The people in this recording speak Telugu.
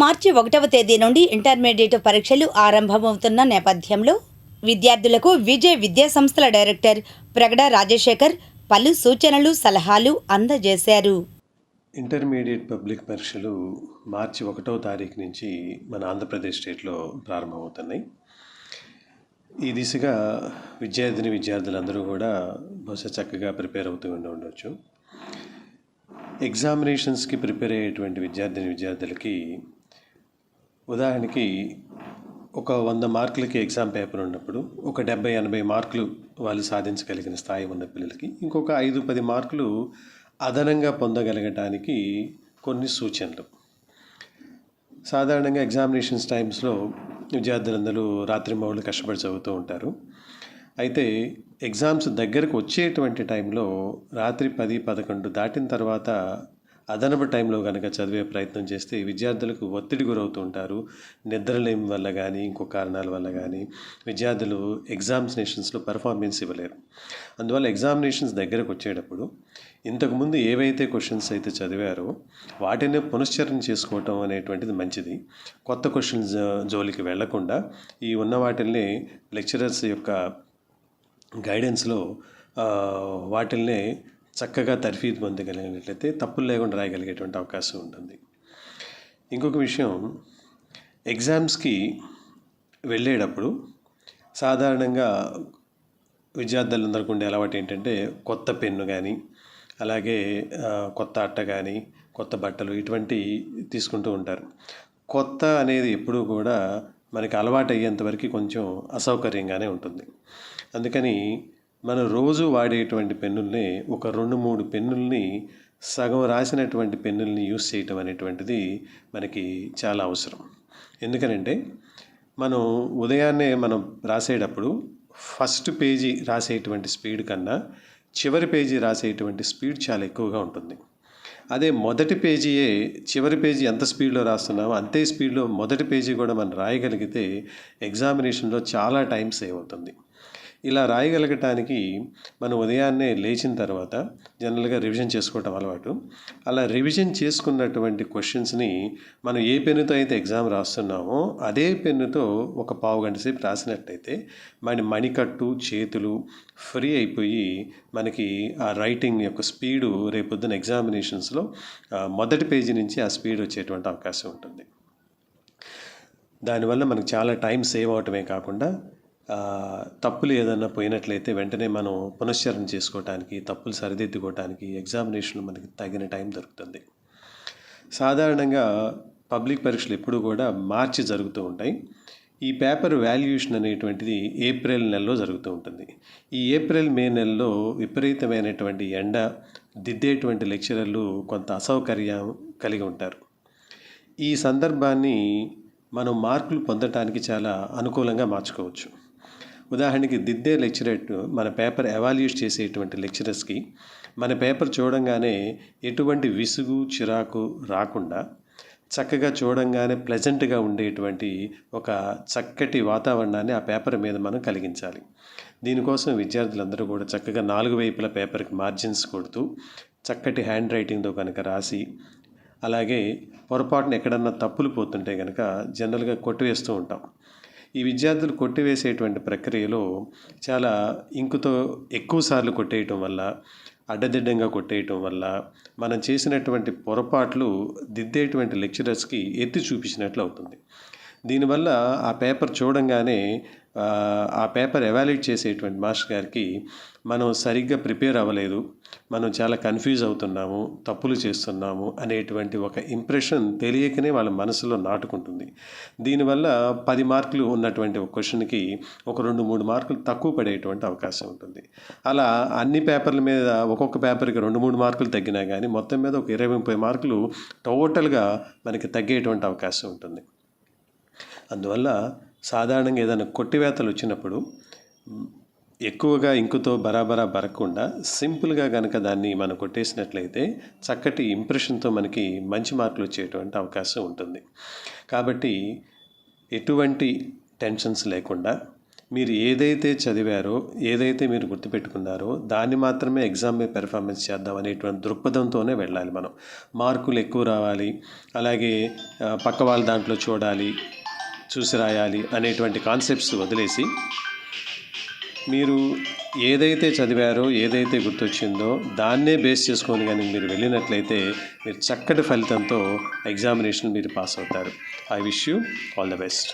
మార్చి ఒకటవ తేదీ నుండి ఇంటర్మీడియట్ పరీక్షలు ఆరంభమవుతున్న నేపథ్యంలో విద్యార్థులకు విజయ్ విద్యా సంస్థల డైరెక్టర్ ప్రగడ రాజశేఖర్ పలు సూచనలు సలహాలు అందజేశారు. ఇంటర్మీడియట్ పబ్లిక్ పరీక్షలు మార్చి ఒకటవ తారీఖు నుంచి మన ఆంధ్రప్రదేశ్ స్టేట్లో ప్రారంభమవుతున్నాయి. ఈ దిశగా విద్యార్థిని విద్యార్థులందరూ కూడా బహుశా చక్కగా ప్రిపేర్ అవుతూ ఉండి ఉండవచ్చు ఎగ్జామినేషన్స్కి ప్రిపేర్ అయ్యేటువంటి విద్యార్థిని విద్యార్థులకి ఉదాహరణకి ఒక వంద మార్కులకి ఎగ్జామ్ పేపర్ ఉన్నప్పుడు ఒక డెబ్బై ఎనభై మార్కులు వాళ్ళు సాధించగలిగిన స్థాయి ఉన్న పిల్లలకి ఇంకొక ఐదు పది మార్కులు అదనంగా పొందగలగటానికి కొన్ని సూచనలు. సాధారణంగా ఎగ్జామినేషన్స్ టైమ్స్లో విద్యార్థులందరూ రాత్రి మౌళ్ళు కష్టపడి చదువుతూ ఉంటారు. అయితే ఎగ్జామ్స్ దగ్గరకు వచ్చేటువంటి టైంలో రాత్రి పది పదకొండు దాటిన తర్వాత అదనపు టైంలో కనుక చదివే ప్రయత్నం చేస్తే విద్యార్థులకు ఒత్తిడి గురవుతూ ఉంటారు నిద్రలేమి వల్ల కానీ ఇంకో కారణాల వల్ల కానీ విద్యార్థులు ఎగ్జామినేషన్స్లో పెర్ఫార్మెన్స్ ఇవ్వలేరు. అందువల్ల ఎగ్జామినేషన్స్ దగ్గరకు వచ్చేటప్పుడు ఇంతకుముందు ఏవైతే క్వశ్చన్స్ అయితే చదివారో వాటిని పునశ్చరణ చేసుకోవటం అనేటువంటిది మంచిది. కొత్త క్వశ్చన్స్ జోలికి వెళ్ళకుండా ఈ ఉన్న వాటిల్ని లెక్చరర్స్ యొక్క గైడెన్స్లో వాటిల్ని చక్కగా తర్ఫీదు పొందగలిగినట్లయితే తప్పులు లేకుండా రాయగలిగేటువంటి అవకాశం ఉంటుంది. ఇంకొక విషయం ఎగ్జామ్స్కి వెళ్ళేటప్పుడు సాధారణంగా విద్యార్థులందరికీ ఉండే అలవాటు ఏంటంటే కొత్త పెన్ను కానీ అలాగే కొత్త అట్ట కానీ కొత్త బట్టలు ఇటువంటి తీసుకుంటూ ఉంటారు. కొత్త అనేది ఎప్పుడూ కూడా మనకి అలవాటు అయ్యేంతవరకు కొంచెం అసౌకర్యంగానే ఉంటుంది. అందుకని మనం రోజు వాడేటువంటి పెన్నుల్ని ఒక రెండు మూడు పెన్నుల్ని సగం రాసినటువంటి పెన్నుల్ని యూస్ చేయటం అనేటువంటిది మనకి చాలా అవసరం. ఎందుకనంటే మనం ఉదయాన్నే మనం రాసేటప్పుడు ఫస్ట్ పేజీ రాసేటువంటి స్పీడ్ కన్నా చివరి పేజీ రాసేటువంటి స్పీడ్ చాలా ఎక్కువగా ఉంటుంది. అదే మొదటి పేజీయే చివరి పేజీ ఎంత స్పీడ్లో రాస్తున్నామో అంతే స్పీడ్లో మొదటి పేజీ కూడా మనం రాయగలిగితే ఎగ్జామినేషన్లో చాలా టైం సేవ్ అవుతుంది. ఇలా రాయగలగటానికి మనం ఉదయాన్నే లేచిన తర్వాత జనరల్గా రివిజన్ చేసుకోవటం అలవాటు. అలా రివిజన్ చేసుకున్నటువంటి క్వశ్చన్స్ని మనం ఏ పెన్నుతో అయితే ఎగ్జామ్ రాస్తున్నామో అదే పెన్నుతో ఒక పావు గంట సేపు రాసినట్టయితే మన మణికట్టు చేతులు ఫ్రీ అయిపోయి మనకి ఆ రైటింగ్ యొక్క స్పీడు రేపొద్దున ఎగ్జామినేషన్స్లో మొదటి పేజీ నుంచి ఆ స్పీడ్ వచ్చేటువంటి అవకాశం ఉంటుంది. దానివల్ల మనకు చాలా టైం సేవ్ అవటమే కాకుండా తప్పులు ఏదైనా పోయినట్లయితే వెంటనే మనం పునశ్చరణ చేసుకోవటానికి తప్పులు సరిదిద్దుకోవటానికి ఎగ్జామినేషన్లో మనకి తగిన టైం దొరుకుతుంది. సాధారణంగా పబ్లిక్ పరీక్షలు ఎప్పుడు కూడా మార్చి జరుగుతూ ఉంటాయి. ఈ పేపర్ వాల్యుయేషన్ అనేటువంటిది ఏప్రిల్ నెలలో జరుగుతూ ఉంటుంది. ఈ ఏప్రిల్ మే నెలలో విపరీతమైనటువంటి ఎండ దిద్దేటువంటి లెక్చరర్లు కొంత అసౌకర్యం కలిగి ఉంటారు. ఈ సందర్భాన్ని మనం మార్కులు పొందటానికి చాలా అనుకూలంగా మార్చుకోవచ్చు. ఉదాహరణకి దిద్దే లెక్చరేట్ మన పేపర్ ఎవాల్యూట్ చేసేటువంటి లెక్చరర్స్కి మన పేపర్ చూడంగానే ఎటువంటి విసుగు చిరాకు రాకుండా చక్కగా చూడంగానే ప్లెజెంట్గా ఉండేటువంటి ఒక చక్కటి వాతావరణాన్ని ఆ పేపర్ మీద మనం కలిగించాలి. దీనికోసం విద్యార్థులందరూ కూడా చక్కగా నాలుగు వైపుల పేపర్కి మార్జిన్స్ కొడుతూ చక్కటి హ్యాండ్ రైటింగ్తో కనుక రాసి అలాగే పొరపాటున ఎక్కడన్నా తప్పులు పోతుంటే కనుక జనరల్గా కొట్టివేస్తూ ఉంటాం. ఈ విద్యార్థులు కొట్టివేసేటువంటి ప్రక్రియలో చాలా ఇంకుతో ఎక్కువసార్లు కొట్టేయటం వల్ల అడ్డదిడ్డంగా కొట్టేయటం వల్ల మనం చేసినటువంటి పొరపాట్లు దిద్దేటువంటి లెక్చరర్స్కి ఎత్తి చూపించినట్లు అవుతుంది. దీనివల్ల ఆ పేపర్ చూడంగానే ఆ, పేపర్ ఎవాల్యుయేట్ చేసేటువంటి మాస్టర్ గారికి మనం సరిగ్గా ప్రిపేర్ అవ్వలేదు మనం చాలా కన్ఫ్యూజ్ అవుతున్నాము తప్పులు చేస్తున్నాము అనేటువంటి ఒక ఇంప్రెషన్ తెలియకనే వాళ్ళ మనసులో నాటుకుంటుంది. దీనివల్ల పది మార్కులు ఉన్నటువంటి ఒక క్వశ్చన్కి ఒక రెండు మూడు మార్కులు తక్కువ పడేటువంటి అవకాశం ఉంటుంది. అలా అన్ని పేపర్ల మీద ఒక్కొక్క పేపర్కి రెండు మూడు మార్కులు తగ్గినా కానీ మొత్తం మీద ఒక ఇరవై ముప్పై మార్కులు టోటల్గా మనకి తగ్గేటువంటి అవకాశం ఉంటుంది. అందువల్ల సాధారణంగా ఏదైనా కొట్టివేతలు వచ్చినప్పుడు ఎక్కువగా ఇంకుతో బరాబరా బరకుండా సింపుల్గా కనుక దాన్ని మనం కొట్టేసినట్లయితే చక్కటి ఇంప్రెషన్తో మనకి మంచి మార్కులు వచ్చేటువంటి అవకాశం ఉంటుంది. కాబట్టి ఎటువంటి టెన్షన్స్ లేకుండా మీరు ఏదైతే చదివారో ఏదైతే మీరు గుర్తుపెట్టుకున్నారో దాన్ని మాత్రమే ఎగ్జామ్ మీద పెర్ఫార్మెన్స్ చేద్దాం అనేటువంటి దృక్పథంతోనే వెళ్ళాలి మనం. మార్కులు ఎక్కువ రావాలి. అలాగే పక్క వాళ్ళ దాంట్లో చూడాలి. చూసి రాయాలి అనేటువంటి కాన్సెప్ట్స్ వదిలేసి మీరు ఏదైతే చదివారో ఏదైతే గుర్తొచ్చిందో దాన్నే బేస్ చేసుకొని కానీ మీరు వెళ్ళినట్లయితే మీరు చక్కటి ఫలితంతో ఎగ్జామినేషన్ మీరు పాస్ అవుతారు. I wish you all the best.